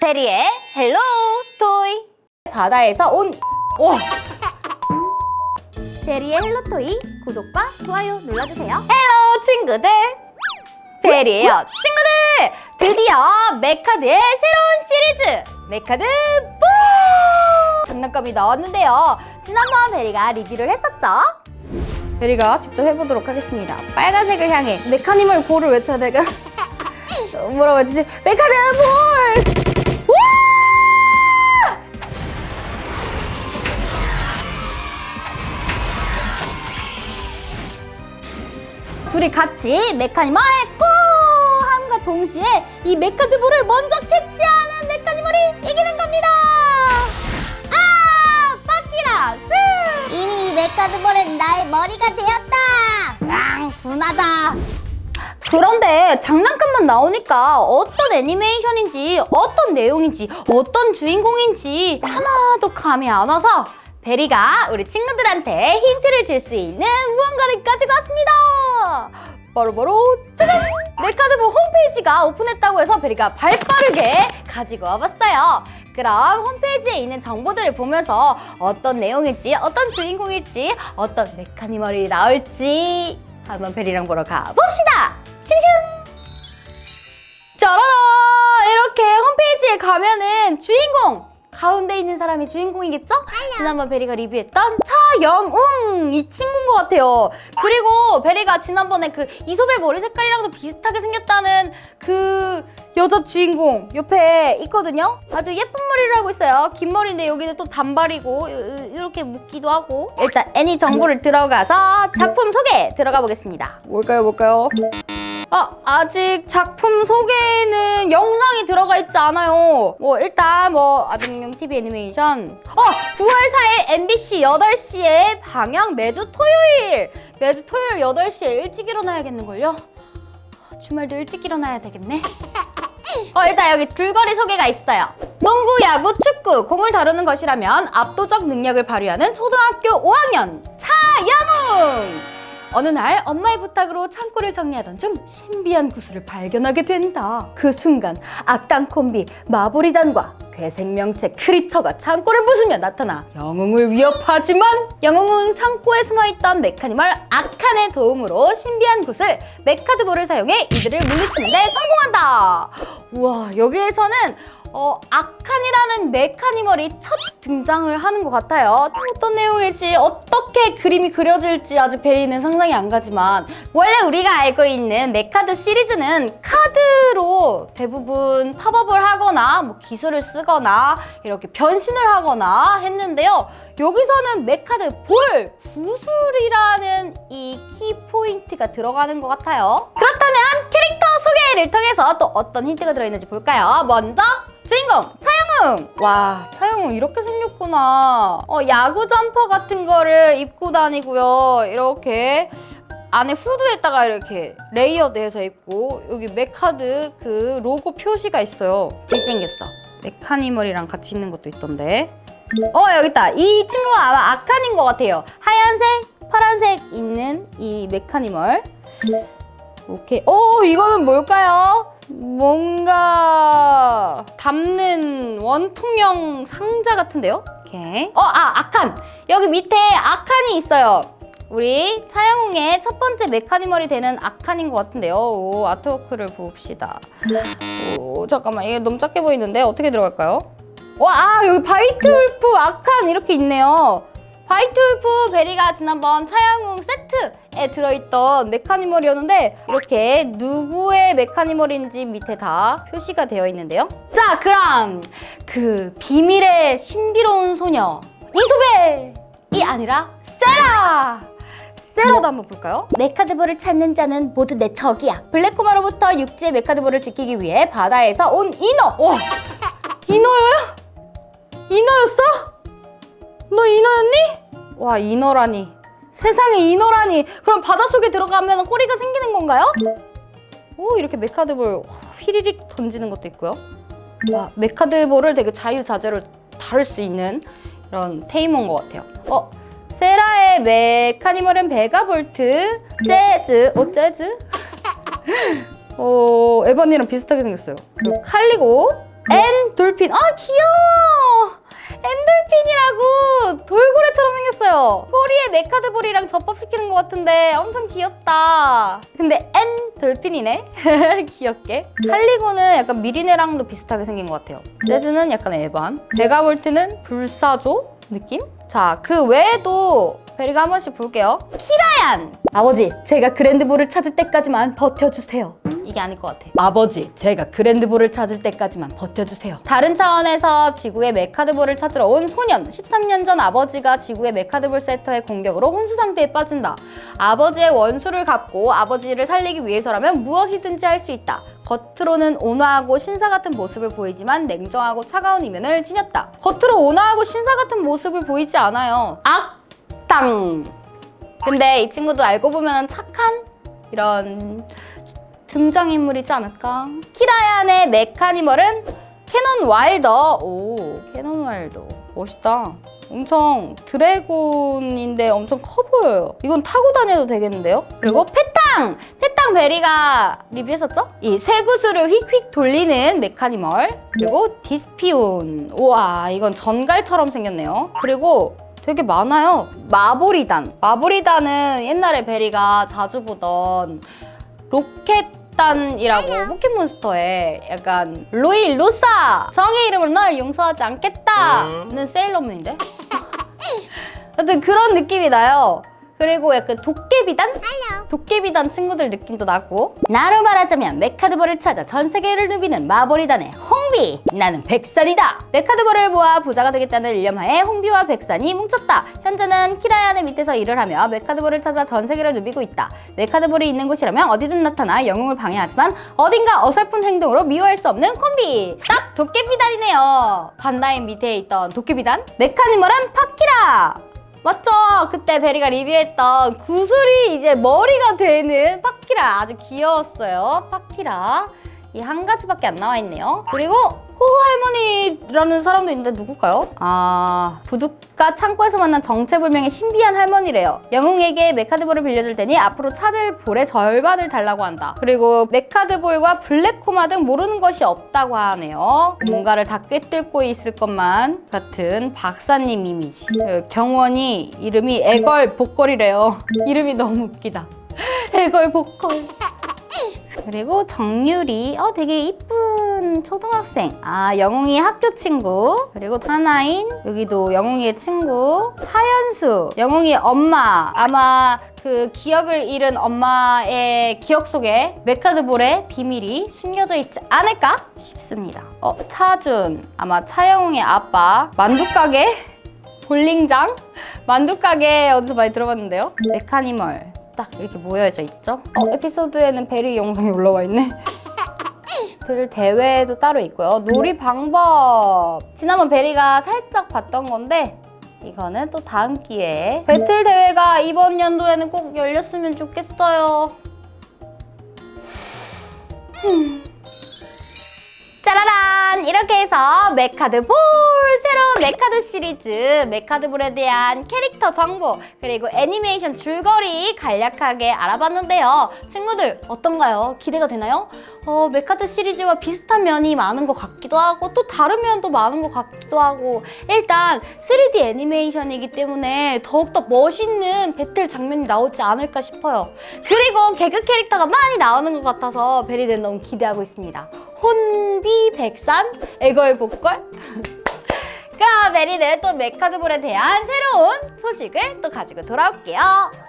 베리의 헬로 토이. 바다에서 온 오! 베리의 헬로 토이. 구독과 좋아요 눌러주세요. 헬로 친구들. 베리예요. 친구들! 드디어 메카드의 새로운 시리즈! 메카드 볼 장난감이 나왔는데요. 지난번 베리가 리뷰를 했었죠? 베리가 직접 해보도록 하겠습니다. 빨간색을 향해 메카니멀 볼을 외쳐야 되가 뭐라고 해야지? 메카드 볼 둘이 같이 메카니멀 고! 함과 동시에 이 메카드볼을 먼저 캐치하는 메카니멀이 이기는 겁니다. 아! 빠끼라 스! 이미 이 메카드볼은 나의 머리가 되었다. 랑 분하다. 그런데 장난감만 나오니까 어떤 애니메이션인지 어떤 내용인지 어떤 주인공인지 하나도 감이 안 와서 베리가 우리 친구들한테 힌트를 줄 수 있는 무언가를 가지고 왔습니다. 바로바로 짜잔! 메카드볼 홈페이지가 오픈했다고 해서 베리가 발빠르게 가지고 와봤어요. 그럼 홈페이지에 있는 정보들을 보면서 어떤 내용일지, 어떤 주인공일지, 어떤 메카니멀이 나올지 한번 베리랑 보러 가봅시다. 싱싱! 짜라라! 이렇게 홈페이지에 가면은 주인공! 가운데 있는 사람이 주인공이겠죠? 지난번 베리가 리뷰했던 차영웅! 이 친구인 것 같아요. 그리고 베리가 지난번에 그 이솝의 머리 색깔이랑도 비슷하게 생겼다는 그 여자 주인공 옆에 있거든요? 아주 예쁜 머리를 하고 있어요. 긴 머리인데 여기는 또 단발이고 이- 이렇게 묶기도 하고 일단 애니 정보를 들어가서 작품 소개 들어가 보겠습니다. 뭘까요, 뭘까요? 아, 아직 작품 소개에는 영상이 들어가 있지 않아요. 뭐 일단 뭐 아동용 TV 애니메이션 어! 9월 4일 MBC 8시에 방영 매주 토요일 매주 토요일 8시에 일찍 일어나야겠는걸요? 주말도 일찍 일어나야 되겠네. 어, 일단 여기 줄거리 소개가 있어요. 농구, 야구, 축구, 공을 다루는 것이라면 압도적 능력을 발휘하는 초등학교 5학년 차영웅! 어느 날 엄마의 부탁으로 창고를 정리하던 중 신비한 구슬을 발견하게 된다. 그 순간 악당 콤비 마보리단과 괴생명체 크리처가 창고를 부수며 나타나 영웅을 위협하지만 영웅은 창고에 숨어있던 메카니멀 아칸의 도움으로 신비한 구슬 메카드볼을 사용해 이들을 물리치는 데 성공한다. 우와 여기에서는 어, 아칸이라는 메카니멀이 첫 등장을 하는 것 같아요. 어떤 내용일지 어떻게 그림이 그려질지 아직 베리는 상상이 안 가지만 원래 우리가 알고 있는 메카드 시리즈는 카드로 대부분 팝업을 하거나 뭐 기술을 쓰거나 이렇게 변신을 하거나 했는데요. 여기서는 메카드 볼 구슬이라는 이 키포인트가 들어가는 것 같아요. 그렇다면 캐릭터 소개를 통해서 또 어떤 힌트가 들어있는지 볼까요? 먼저 주인공 차영웅! 와 차영웅 이렇게 생겼구나. 어 야구 점퍼 같은 거를 입고 다니고요. 이렇게 안에 후드에다가 이렇게 레이어드해서 입고 여기 메카드 그 로고 표시가 있어요. 잘생겼어. 메카니멀이랑 같이 있는 것도 있던데. 어 여기 있다. 이 친구가 아마 아칸인 것 같아요. 하얀색 파란색 있는 이 메카니멀. 오케이. 오 이거는 뭘까요? 뭔가 담는 원통형 상자 같은데요? 오케이. 어, 아, 아칸. 여기 밑에 아칸이 있어요. 우리 차영웅의 첫 번째 메카니멀이 되는 아칸인 것 같은데요. 오, 아트워크를 봅시다. 오, 잠깐만. 이게 너무 작게 보이는데 어떻게 들어갈까요? 와, 아, 여기 바이트 울프 아칸 이렇게 있네요. 바이트 울프 베리가 지난번 차영웅 세트 에 들어있던 메카니멀이었는데 이렇게 누구의 메카니멀인지 밑에 다 표시가 되어 있는데요. 자, 그럼 그 비밀의 신비로운 소녀 이소벨이 아니라 세라! 세라도 한번 볼까요? 메카드볼을 찾는 자는 모두 내 적이야. 블랙코마로부터 육지의 메카드볼을 지키기 위해 바다에서 온 이너! 와! 이너야? 이너였어? 너 인어였니? 와 인어라니 세상에 인어라니 그럼 바닷속에 들어가면 꼬리가 생기는 건가요? 오 이렇게 메카드볼 휘리릭 던지는 것도 있고요 와 메카드볼을 되게 자유자재로 다룰 수 있는 이런 테이머인 것 같아요 어 세라의 메카니멀은 베가볼트 재즈 어 재즈? 어 에반이랑 비슷하게 생겼어요 그리고 칼리고 앤 돌핀. 아, 귀여워. 메카드볼이랑 접합시키는 것 같은데 엄청 귀엽다. 근데 엔돌핀이네. 귀엽게. 칼리고는 약간 미리네랑도 비슷하게 생긴 것 같아요. 재즈는 약간 에반. 베가볼트는 불사조 느낌? 자, 그 외에도 베리가 한 번씩 볼게요. 키라얀! 아버지, 제가 그랜드볼을 찾을 때까지만 버텨주세요. 이게 아닐 것 같아. 아버지, 제가 그랜드볼을 찾을 때까지만 버텨주세요. 다른 차원에서 지구의 메카드볼을 찾으러 온 소년. 13년 전 아버지가 지구의 메카드볼 세터의 공격으로 혼수 상태에 빠진다. 아버지의 원수를 갚고 아버지를 살리기 위해서라면 무엇이든지 할 수 있다. 겉으로는 온화하고 신사 같은 모습을 보이지만 냉정하고 차가운 이면을 지녔다. 겉으로 온화하고 신사 같은 모습을 보이지 않아요. 악당. 근데 이 친구도 알고 보면 착한 이런 등장인물이지 않을까? 키라얀의 메카니멀은 캐논 와일더. 오, 캐논 와일더. 멋있다. 엄청 드래곤인데 엄청 커 보여요. 이건 타고 다녀도 되겠는데요? 그리고 페탕! 페탕 베리가 리뷰했었죠? 이 쇠구슬을 휙휙 돌리는 메카니멀. 그리고 디스피온. 우와, 이건 전갈처럼 생겼네요. 그리고 되게 많아요. 마보리단. 마보리단은 옛날에 베리가 자주 보던 로켓 단이라고 포켓몬스터에 약간 로이 로사 정의 이름으로 널 용서하지 않겠다는 세일러문인데? 하여튼 그런 느낌이 나요 그리고 약간 도깨비단? 도깨비단 친구들 느낌도 나고. 나로 말하자면 메카드볼을 찾아 전 세계를 누비는 마보리단의 홍비. 나는 백산이다. 메카드볼을 모아 부자가 되겠다는 일념하에 홍비와 백산이 뭉쳤다. 현재는 키라야네 밑에서 일을 하며 메카드볼을 찾아 전 세계를 누비고 있다. 메카드볼이 있는 곳이라면 어디든 나타나 영웅을 방해하지만 어딘가 어설픈 행동으로 미워할 수 없는 콤비. 딱 도깨비단이네요. 반다인 밑에 있던 도깨비단? 메카니멀은 파키라 맞죠? 그때 베리가 리뷰했던 구슬이 이제 머리가 되는 파키라 아주 귀여웠어요. 파키라 이 한 가지밖에 안 나와 있네요. 그리고 호호 할머니라는 사람도 있는데 누굴까요? 아 부둣가 창고에서 만난 정체불명의 신비한 할머니래요. 영웅에게 메카드볼을 빌려줄 테니 앞으로 찾을 볼의 절반을 달라고 한다. 그리고 메카드볼과 블랙코마 등 모르는 것이 없다고 하네요. 뭔가를 다 꿰뚫고 있을 것만 같은 박사님 이미지. 그 경원이 이름이 애걸 복걸이래요. 이름이 너무 웃기다. 애걸 복걸. 그리고 정유리, 어 되게 이 쁜 초등학생. 아 영웅이 학교 친구. 그리고 하나인 여기도 영웅이의 친구. 하연수, 영웅이 엄마. 아마 그 기억을 잃은 엄마의 기억 속에 메카드볼의 비밀이 숨겨져 있지 않을까 싶습니다. 어 차준, 아마 차영웅의 아빠. 만두가게. 볼링장? 만두가게 어디서 많이 들어봤는데요? 메카니멀 딱 이렇게 모여져 있죠? 어, 에피소드에는 베리 영상이 올라와 있네. 들 대회도 따로 있고요. 놀이 방법. 지난번 베리가 살짝 봤던 건데 이거는 또 다음 기회에 배틀 대회가 이번 연도에는 꼭 열렸으면 좋겠어요. 짜라란! 이렇게 해서 메카드 볼! 새로운 메카드 시리즈 메카드볼에 대한 캐릭터 정보 그리고 애니메이션 줄거리 간략하게 알아봤는데요. 친구들 어떤가요? 기대가 되나요? 어, 메카드 시리즈와 비슷한 면이 많은 것 같기도 하고 또 다른 면도 많은 것 같기도 하고 일단 3D 애니메이션이기 때문에 더욱더 멋있는 배틀 장면이 나오지 않을까 싶어요. 그리고 개그 캐릭터가 많이 나오는 것 같아서 베리는 너무 기대하고 있습니다. 혼비 백산 애걸 복걸 그럼 베리는 또 메카드볼에 대한 새로운 소식을 또 가지고 돌아올게요.